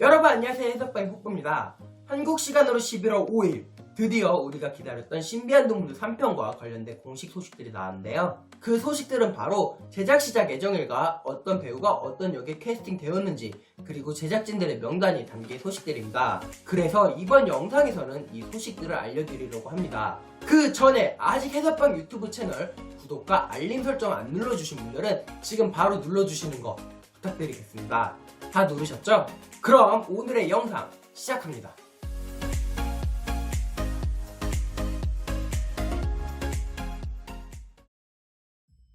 여러분 안녕하세요 해석방의 폭부입니다. 한국 시간으로 11월 5일 드디어 우리가 기다렸던 신비한 동물 3편과 관련된 공식 소식들이 나왔는데요. 그 소식들은 바로 제작 시작 예정일과 어떤 배우가 어떤 역에 캐스팅 되었는지 그리고 제작진들의 명단이 담긴 소식들입니다. 그래서 이번 영상에서는 이 소식들을 알려드리려고 합니다. 그 전에 아직 해석방 유튜브 채널 구독과 알림 설정 안 눌러주신 분들은 지금 바로 눌러주시는 거 부탁드리겠습니다. 다 누르셨죠? 그럼 오늘의 영상 시작합니다.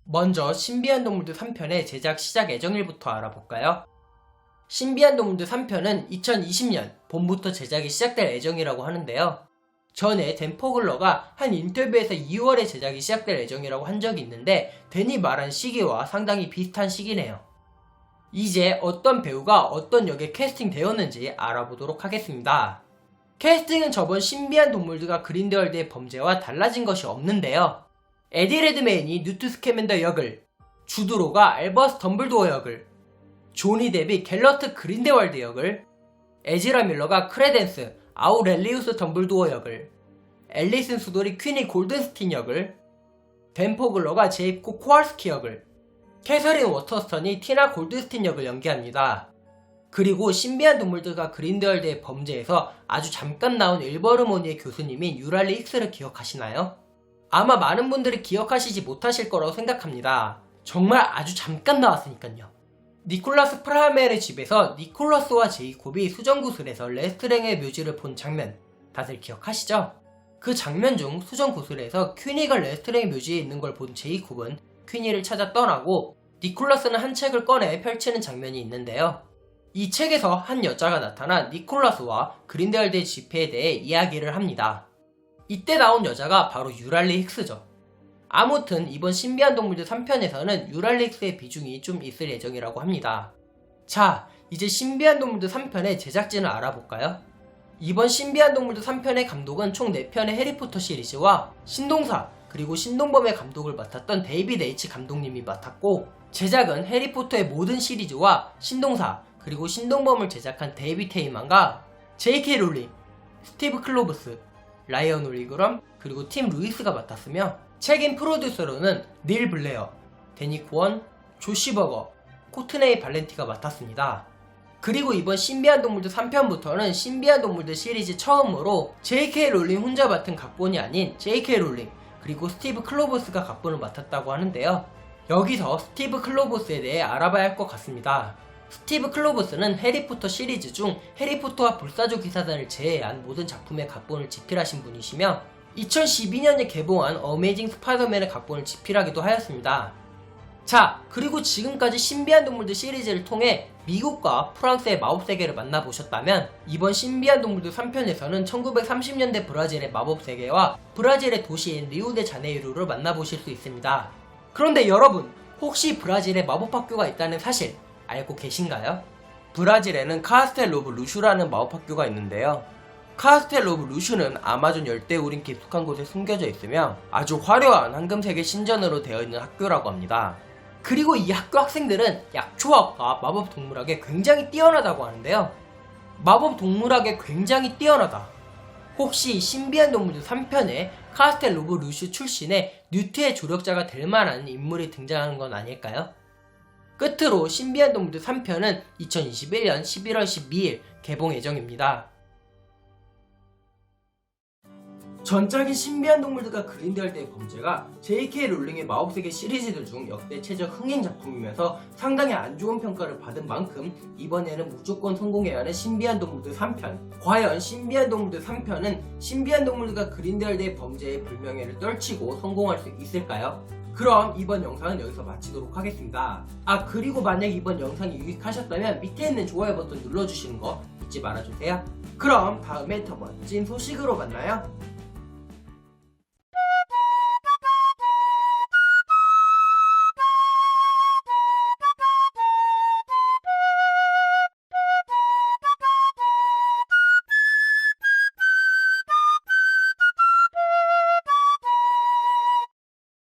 먼저 신비한 동물들 3편의 제작 시작 예정일부터 알아볼까요? 신비한 동물들 3편은 2020년 봄부터 제작이 시작될 예정이라고 하는데요. 전에 댄 포글러가 한 인터뷰에서 2월에 제작이 시작될 예정이라고 한 적이 있는데 댄이 말한 시기와 상당히 비슷한 시기네요. 이제 어떤 배우가 어떤 역에 캐스팅 되었는지 알아보도록 하겠습니다. 캐스팅은 저번 신비한 동물들과 그린데월드의 범죄와 달라진 것이 없는데요. 에디 레드메인이 뉴트 스캐맨더 역을, 주드로가 알버스 덤블도어 역을, 조니 데비 갤러트 그린데월드 역을, 에지라 밀러가 크레덴스 아우렐리우스 덤블도어 역을, 앨리슨 수돌이 퀸이 골든스틴 역을, 댄 포글러가 제이코 코알스키 역을, 캐서린 워터스턴이 티나 골드스틴 역을 연기합니다. 그리고 신비한 동물들과 그린데월드의 범죄에서 아주 잠깐 나온 일버르모니의 교수님인 유랄리 힉스를 기억하시나요? 아마 많은 분들이 기억하시지 못하실 거라고 생각합니다. 정말 아주 잠깐 나왔으니까요. 니콜라스 프라멜의 집에서 니콜라스와 제이콥이 수정구슬에서 레스트랭의 묘지를 본 장면 다들 기억하시죠? 그 장면 중 수정구슬에서 퀸이가 레스트랭의 묘지에 있는 걸 본 제이콥은 퀸이를 찾아 떠나고 니콜라스는 한 책을 꺼내 펼치는 장면이 있는데요. 이 책에서 한 여자가 나타나 니콜라스와 그린데월드의 집회에 대해 이야기를 합니다. 이때 나온 여자가 바로 유랄리 힉스죠. 아무튼 이번 신비한 동물들 3편에서는 유랄리 힉스의 비중이 좀 있을 예정이라고 합니다. 자, 이제 신비한 동물들 3편의 제작진을 알아볼까요? 이번 신비한 동물들 3편의 감독은 총 4편의 해리포터 시리즈와 신동사 그리고 신동범의 감독을 맡았던 데이비드 H 감독님이 맡았고 제작은 해리포터의 모든 시리즈와 신동사 그리고 신동범을 제작한 데이비 테이만과 J.K. 롤링, 스티브 클로브스, 라이언 올리그럼 그리고 팀 루이스가 맡았으며 책임 프로듀서로는 닐 블레어, 데니 코원, 조시 버거, 코트네이 발렌티가 맡았습니다. 그리고 이번 신비한 동물들 3편부터는 신비한 동물들 시리즈 처음으로 J.K. 롤링 혼자 맡은 각본이 아닌 J.K. 롤링 그리고 스티브 클로버스가 각본을 맡았다고 하는데요. 여기서 스티브 클로버스에 대해 알아봐야 할 것 같습니다. 스티브 클로버스는 해리포터 시리즈 중 해리포터와 불사조 기사단을 제외한 모든 작품의 각본을 집필하신 분이시며 2012년에 개봉한 어메이징 스파이더맨의 각본을 집필하기도 하였습니다. 자, 그리고 지금까지 신비한 동물들 시리즈를 통해 미국과 프랑스의 마법 세계를 만나보셨다면 이번 신비한 동물들 3편에서는 1930년대 브라질의 마법 세계와 브라질의 도시인 리우데 자네이루를 만나보실 수 있습니다. 그런데 여러분, 혹시 브라질에 마법 학교가 있다는 사실 알고 계신가요? 브라질에는 카스텔 로브 루슈라는 마법 학교가 있는데요. 카스텔 로브 루슈는 아마존 열대우림 깊숙한 곳에 숨겨져 있으며 아주 화려한 황금색의 신전으로 되어 있는 학교라고 합니다. 그리고 이 학교 학생들은 약초학과 마법 동물학에 굉장히 뛰어나다고 하는데요. 마법 동물학에 굉장히 뛰어나다. 혹시 신비한 동물들 3편에 카스텔 로브 루슈 출신의 뉴트의 조력자가 될 만한 인물이 등장하는 건 아닐까요? 끝으로 신비한 동물들 3편은 2021년 11월 12일 개봉 예정입니다. 전작인 신비한 동물들과 그린데월드의 범죄가 J.K. 롤링의 마법세계 시리즈들 중 역대 최저 흥행 작품이면서 상당히 안 좋은 평가를 받은 만큼 이번에는 무조건 성공해야 하는 신비한 동물들 3편 과연 신비한 동물들 3편은 신비한 동물들과 그린데월드의 범죄의 불명예를 떨치고 성공할 수 있을까요? 그럼 이번 영상은 여기서 마치도록 하겠습니다. 아 그리고 만약 이번 영상이 유익하셨다면 밑에 있는 좋아요 버튼 눌러주시는 거 잊지 말아주세요. 그럼 다음에 더 멋진 소식으로 만나요.